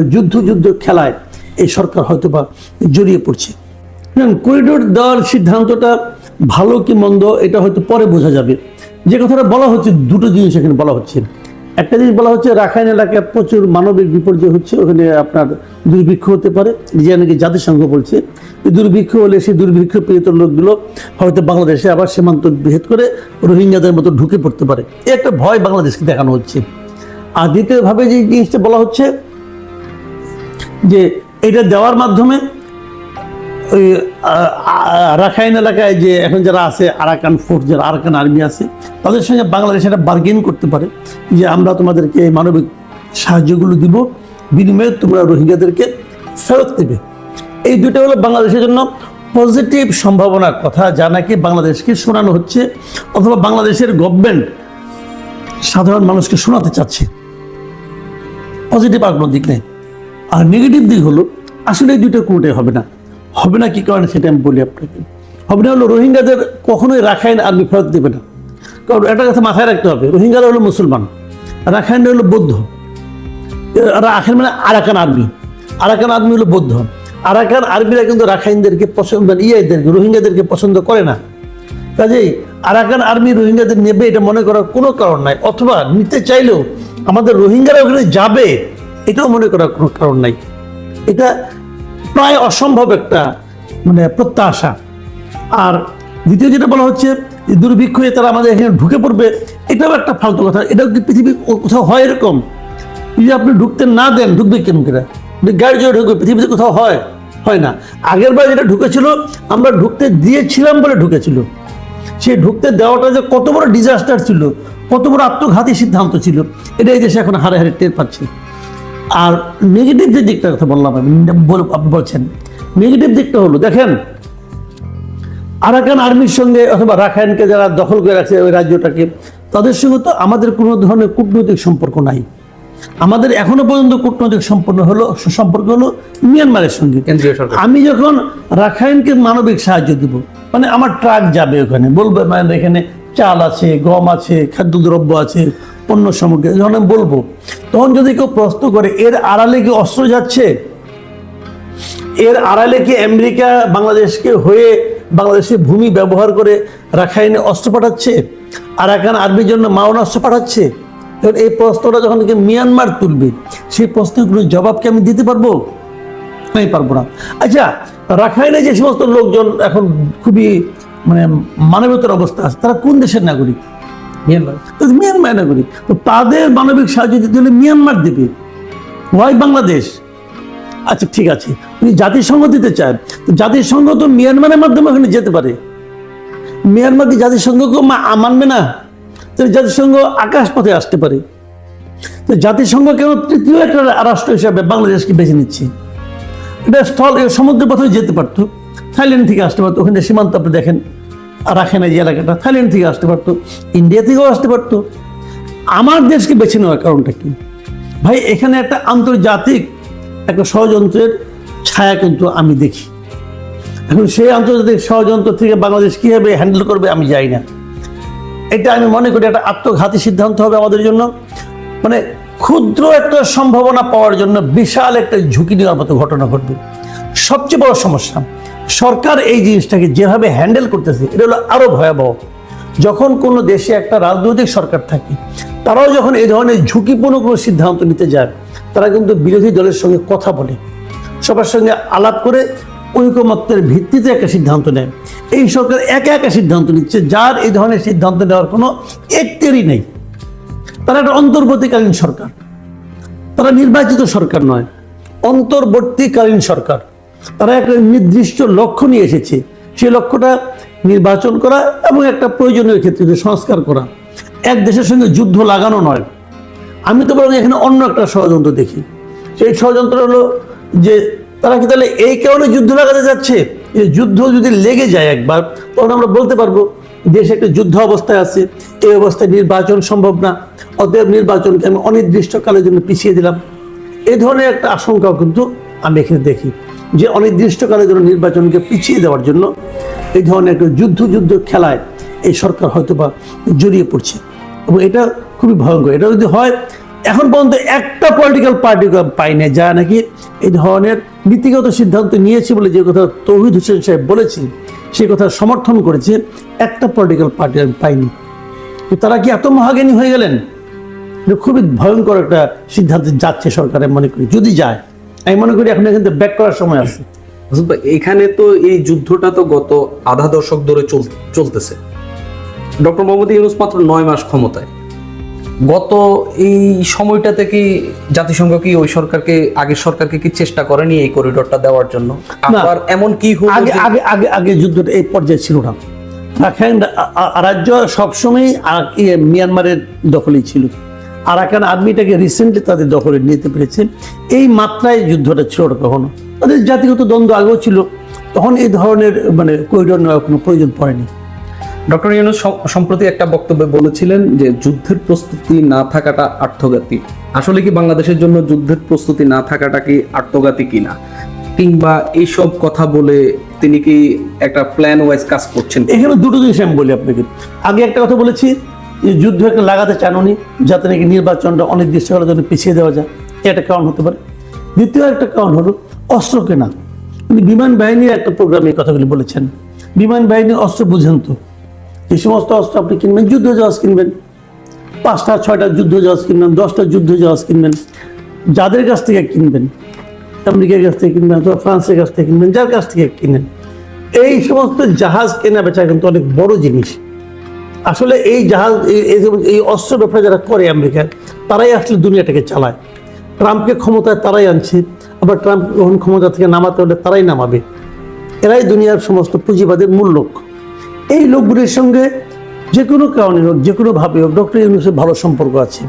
যুদ্ধ যুদ্ধ খেলায় এই সরকার হয়তো বা জড়িয়ে পড়ছে। করিডোর দেওয়ার সিদ্ধান্তটা ভালো কি মন্দ, এটা হয়তো পরে বোঝা যাবে। যে কথাটা বলা হচ্ছে, দুটো জিনিস এখানে বলা হচ্ছে। একটা জিনিস বলা হচ্ছে, রাখাইন এলাকায় প্রচুর মানবিক বিপর্যয় হচ্ছে, ওখানে আপনার দুর্ভিক্ষ হতে পারে। যে নাকি জাতিসংঘ বলছে দুর্ভিক্ষ হলে সেই দুর্ভিক্ষ পীড়িত লোকগুলো হয়তো বাংলাদেশে আবার সীমান্ত ভেদ করে রোহিঙ্গাদের মতো ঢুকে পড়তে পারে। একটা ভয় বাংলাদেশকে দেখানো হচ্ছে। আর দ্বিতীয়ভাবে যে জিনিসটা বলা হচ্ছে যে এটা দেওয়ার মাধ্যমে ওই রাখাইন এলাকায় যে এখন যারা আছে, আরাকান ফোর্স, যারা আরাকান আর্মি আছে, তাদের সঙ্গে বাংলাদেশ একটা বার্গেন করতে পারে যে আমরা তোমাদেরকে এই মানবিক সাহায্যগুলো দিব, বিনিময়ে তোমরা রোহিঙ্গাদেরকে ফেরত দেবে। এই দুটো হলো বাংলাদেশের জন্য পজিটিভ সম্ভাবনার কথা, যা নাকি বাংলাদেশকে শোনানো হচ্ছে অথবা বাংলাদেশের গভর্নমেন্ট সাধারণ মানুষকে শোনাতে চাচ্ছে। পজিটিভ কোনো দিক নেই। আর নেগেটিভ দিক হলো, আসলে এই দুটো কোনোটাই হবে না। হবে না কি কারণে সেটা আমি বলি আপনাকে। হবে না হলো রোহিঙ্গাদের কখনোই রাখাইন আর্মি ফেরত দেবে না। কারণ একটা কথা মাথায় রাখতে হবে, রোহিঙ্গারা হলো মুসলমান, রাখাইনরা হলো বৌদ্ধ। রাখাইন মানে আরাকান আর্মি। আরাকান আর্মি হলো বৌদ্ধ। আরাকান আর্মিরা কিন্তু রাখাইনদেরকে পছন্দ মানে ইয়েদেরকে, রোহিঙ্গাদেরকে পছন্দ করে না। কাজেই আরাকান আর্মি রোহিঙ্গাদের নেবে এটা মনে করার কোনো কারণ নাই। অথবা নিতে চাইলেও আমাদের রোহিঙ্গারা ওখানে যাবে এটাও মনে করার কোনো কারণ নাই। এটা প্রায় অসম্ভব একটা মানে প্রত্যাশা। আর দ্বিতীয় যেটা বলা হচ্ছে দুর্ভিক্ষ হয়ে তারা আমাদের এখানে ঢুকে পড়বে, এটাও একটা ফালতু কথা। এটাও কি পৃথিবী কোথাও হয় এরকম? যদি আপনি ঢুকতে না দেন, ঢুকবে কেন করে? গাড়ি জোরে ঢুকবে, পৃথিবীতে কোথাও হয় হয় না। আগের বার যেটা ঢুকেছিল, আমরা ঢুকতে দিয়েছিলাম বলে ঢুকেছিল। সে ঢুকতে দেওয়াটা যে কত বড় ডিজাস্টার ছিল, কত বড় আত্মঘাতী সিদ্ধান্ত ছিল এটাই দেশে এখন হারে হারে টের পাচ্ছি। আর নেগেটিভ যে দিকটার কথা বললাম আমি আপনি বলছেন। নেগেটিভ দিকটা হলো দেখেন আরাকান আর্মির সঙ্গে অথবা রাখাইনকে যারা দখল করে রাখছে ওই রাজ্যটাকে তাদের সঙ্গে তো আমাদের কোনো ধরনের কূটনৈতিক সম্পর্ক নাই। আমাদের এখনও পর্যন্ত কূটনৈতিক সম্পর্ক হলো সম্পর্ক হলো মিয়ানমারের সঙ্গে। আমি যখন রাখাইনকে মানবিক সাহায্য দিব মানে আমার ট্রাক যাবে ওখানে বলবে মানে এখানে চাল আছে গম আছে খাদ্যদ্রব্য আছে পণ্য সামগ্রী। যখন আমি বলব, তখন যদি কেউ প্রশ্ন করে, এর আড়ালে কি অস্ত্র যাচ্ছে? এর আড়ালে কি আমেরিকা বাংলাদেশকে হয়ে বাংলাদেশের ভূমি ব্যবহার করে রাখাইনে অস্ত্র পাঠাচ্ছে? আর আরাকান আর্মির জন্য মাওন অস্ত্র পাঠাচ্ছে? এবার এই প্রশ্নটা যখন মিয়ানমার তুলবে, সেই প্রশ্নগুলোর জবাব কি আমি দিতে পারব? আমি পারব না। আচ্ছা রাখাইনে যে সমস্ত লোকজন এখন খুবই মানে মানবতার অবস্থা আছে, তারা কোন দেশের নাগরিক? মিয়ানমার মিয়ানমার নাগরিক তো তাদের মানবিক সাহায্য দিতে হলে মিয়ানমার দেবে। ওয়াই বাংলাদেশ আচ্ছা ঠিক আছে। যদি জাতিসংঘ দিতে চায় তো জাতিসংঘ তো মিয়ানমারের মাধ্যমে ওখানে যেতে পারে। মিয়ানমার কি জাতিসংঘকে মানবে না? তো জাতিসংঘ আকাশপথে আসতে পারে। তো জাতিসংঘ কেন তৃতীয় একটা রাষ্ট্র হিসাবে বাংলাদেশকে বেছে নিচ্ছে? এটা স্থল সমুদ্র পথে যেতে পারতো। থাইল্যান্ড থেকে আসতে পারতো। ওখানে সীমান্ত আপনি দেখেন। রাখেন এই যে এলাকাটা। থাইল্যান্ড থেকে আসতে পারতো, ইন্ডিয়া থেকেও আসতে পারতো। আমার দেশকে বেছে নেওয়ার কারণটা কি? ভাই, এখানে একটা আন্তর্জাতিক একটা ষড়যন্ত্রের ছায়া কিন্তু আমি দেখি। এখন সেই আন্তর্জাতিক ষড়যন্ত্র থেকে বাংলাদেশ কীভাবে হ্যান্ডেল করবে আমি যাই না। এটা আমি মনে করি একটা আত্মঘাতী সিদ্ধান্ত হবে আমাদের জন্য। মানে ক্ষুদ্র একটা সম্ভাবনা পাওয়ার জন্য বিশাল একটা ঝুঁকি নেওয়ার মতো ঘটনা ঘটবে। সবচেয়ে বড় সমস্যা, সরকার এই জিনিসটাকে যেভাবে হ্যান্ডেল করতেছে, এটা হলো আরও ভয়াবহ। যখন কোনো দেশে একটা রাজনৈতিক সরকার থাকে, তারাও যখন এই ধরনের ঝুঁকিপূর্ণ কোনো সিদ্ধান্ত নিতে যায়, তারা কিন্তু বিরোধী দলের সঙ্গে কথা বলে, সবার সঙ্গে আলাপ করে ঐকমত্যের ভিত্তিতে একটা সিদ্ধান্ত নেয়। এই সরকার একা একা সিদ্ধান্ত নিচ্ছে, যার এই ধরনের সিদ্ধান্ত নেওয়ার কোনো একটেরই নেই। তারা একটা অন্তর্বর্তীকালীন সরকার। তারা নির্বাচিত সরকার নয়, অন্তর্বর্তীকালীন সরকার। তারা একটা নির্দিষ্ট লক্ষ্য নিয়ে এসেছে। সেই লক্ষ্যটা নির্বাচন করা এবং একটা প্রয়োজনীয় ক্ষেত্রে সংস্কার করা। এক দেশের সঙ্গে যুদ্ধ লাগানো নয়। আমি তো বরং এখানে অন্য একটা ষড়যন্ত্র দেখি। সেই ষড়যন্ত্র হলো যে তারা কি তাহলে এই কারণে যুদ্ধ লাগাতে যাচ্ছে? যে যুদ্ধ যদি লেগে যায় একবার, তখন আমরা বলতে পারব, দেশ একটা যুদ্ধ অবস্থায় আছে। এই অবস্থায় নির্বাচন সম্ভব না। অতএব নির্বাচনকে আমি অনির্দিষ্টকালের জন্য পিছিয়ে দিলাম। এ ধরনের একটা আশঙ্কাও কিন্তু আমি এখানে দেখি। যে অনির্দিষ্টকালের জন্য নির্বাচনকে পিছিয়ে দেওয়ার জন্য এই ধরনের একটা যুদ্ধ যুদ্ধ খেলায় এই সরকার হয়তো বা জড়িয়ে পড়ছে। এবং এটা খুবই ভয়ঙ্কর। এটা যদি হয়, এখন পর্যন্ত একটা পলিটিক্যাল পার্টি পাইনি যা নাকি এই ধরনের নীতিগত সিদ্ধান্ত নিয়েছে বলে যে কথা তৌহিদ হোসেন সাহেব বলেছে সেই কথা সমর্থন করেছে, একটা পলিটিক্যাল পার্টি আমি পাইনি। তারা কি এত মহাজ্ঞানী হয়ে গেলেন? খুবই ভয়ঙ্কর একটা সিদ্ধান্তে যাচ্ছে সরকারের মনে করি। যদি যায় আমি মনে করি এখন এখান থেকে ব্যাক করার সময় আছে। এখানে তো এই যুদ্ধটা তো গত আধা দশক ধরে চলতেছে। ডক্টর মোহাম্মদ ইউনুস মাত্র নয় মাস ক্ষমতায়। গত এই সময়টাতে কি জাতিসংঘ কি ওই সরকারকে আগের সরকারকে কি চেষ্টা করেনি এই করিডোরটা দেওয়ার জন্য? আবার এমন কি হলো আগে আগে আগে আগে যুদ্ধটা এই পর্যায়ে ছিল না। রাখাইন রাজ্য সবসময় ইয়ে মিয়ানমারের দখলেই ছিল। আরাকান আর্মিটাকে রিসেন্টলি তাদের দখলে নিতে পেরেছে। এই মাত্রায় যুদ্ধটা ছিল না কখনো। তাদের জাতিগত দ্বন্দ্ব আগেও ছিল। তখন এই ধরনের মানে করিডোর নেওয়ার কোনো প্রয়োজন পড়েনি। ডক্টর ইউনুস সম্প্রতি একটা বক্তব্যে বলেছিলেন যে যুদ্ধের প্রস্তুতি না থাকাটা আত্মঘাতী। আসলে কি বাংলাদেশের জন্য যুদ্ধের প্রস্তুতি না থাকাটা কি আত্মঘাতী কিনা? কিংবা এইসব কথা বলে তিনি কি একটা প্ল্যান ওয়াইজ কাজ করছেন এখানে দুটো জিনিস আমি বলি আপনাকে। আগে একটা কথা বলেছি যে যুদ্ধ একটা লাগাতে চানুনি যাতে নাকি নির্বাচনটা অনির্দিষ্টকালের জন্য পিছিয়ে দেওয়া যায়। এটা কারণ হতে পারে। দ্বিতীয় একটা কারণ হলো অস্ত্র কেনা। উনি বিমান বাহিনীর একটা প্রোগ্রামে এই কথাগুলি বলেছেন। বিমান বাহিনীর অস্ত্র বুঝেন তো। যে সমস্ত অস্ত্র আপনি কিনবেন, যুদ্ধ জাহাজ কিনবেন। পাঁচটা, ছয়টা যুদ্ধ জাহাজ কিনবেন, দশটা যুদ্ধ জাহাজ কিনবেন। যাদের কাছ থেকে কিনবেন, আমেরিকার কাছ থেকে কিনবেন অথবা ফ্রান্সের কাছ থেকে কিনবেন, যার কাছ থেকে কিনেন। এই সমস্ত জাহাজ কেনা বেচা কিন্তু অনেক বড় জিনিস। আসলে এই জাহাজ, এই- অস্ত্র ব্যবসা যারা করে আমেরিকার তারাই আসলে দুনিয়াটাকে চালায়। ট্রাম্পকে ক্ষমতায় তারাই আনছে, আবার ট্রাম্প যখন ক্ষমতা থেকে নামাতে হলে তারাই নামাবে। এরাই দুনিয়ার সমস্ত পুঁজিবাদের মূল লোক। এই লোকগুলির সঙ্গে যে কোনো কারণে হোক, যে কোনোভাবে হোক, ডক্টর ইউনুসের ভালো সম্পর্ক আছে।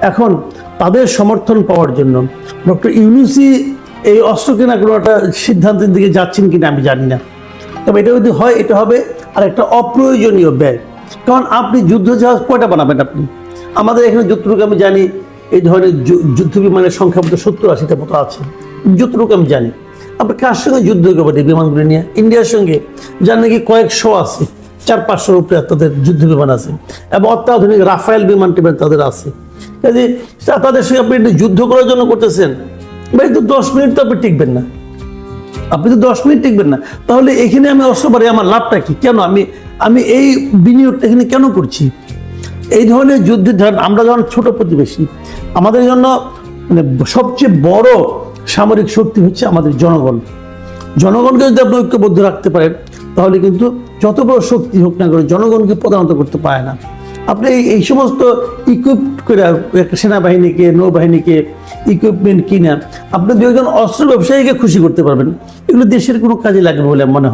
এখন তাদের সমর্থন পাওয়ার জন্য ডক্টর ইউনুসি এই অস্ত্র কেনাগুলোটা সিদ্ধান্তের দিকে যাচ্ছেন কিনা আমি জানি না। তবে এটা যদি হয়, এটা হবে আর একটা অপ্রয়োজনীয় ব্যয়। কারণ আপনি যুদ্ধ জাহাজ কয়টা বানাবেন আপনি? আমাদের এখানে যতটুকু আমি জানি, এই ধরনের যুদ্ধ বিমানের সংখ্যা মতো সত্তর আশিটা মতো আছে। যতটুকু আমি জানি। আপনি কার সঙ্গে যুদ্ধ করবেন এই বিমানগুলো নিয়ে? ইন্ডিয়ার সঙ্গে? যার নাকি কয়েকশো আছে চার পাঁচশোর উপরে তাদের যুদ্ধ বিমান আছে। এবং অত্যাধুনিক রাফায়েল বিমান টিমান তাদের আছে। তাদের সঙ্গে আপনি যুদ্ধ করার জন্য করতেছেন, ভাই, তো দশ মিনিট তো আপনি টিকবেন না। আপনি তো দশ মিনিট টিকবেন না। তাহলে এখানে আমি অস্ত্র পারি আমার লাভটা কি? কেন? আমি আমি এই বিনিয়োগটা এখানে কেন করছি? এই ধরনের যুদ্ধের ধরেন আমরা যখন ছোট প্রতিবেশী, আমাদের জন্য মানে সবচেয়ে বড় সামরিক শক্তি হচ্ছে আমাদের জনগণ। জনগণকে যদি আপনি ঐক্যবদ্ধ রাখতে পারেন, তাহলে কিন্তু যত বড় শক্তি হোক না করে জনগণকে প্রধানত করতে পারে না। আপনি এই- সমস্ত ইকুইপ করে একটা সেনাবাহিনীকে, নৌবাহিনীকে ইকুইপমেন্ট কিনা আপনি দু একজন অস্ত্র ব্যবসায়ীকে খুশি করতে পারবেন এগুলো দেশের কোনো কাজে লাগবে বলে মনে হয়।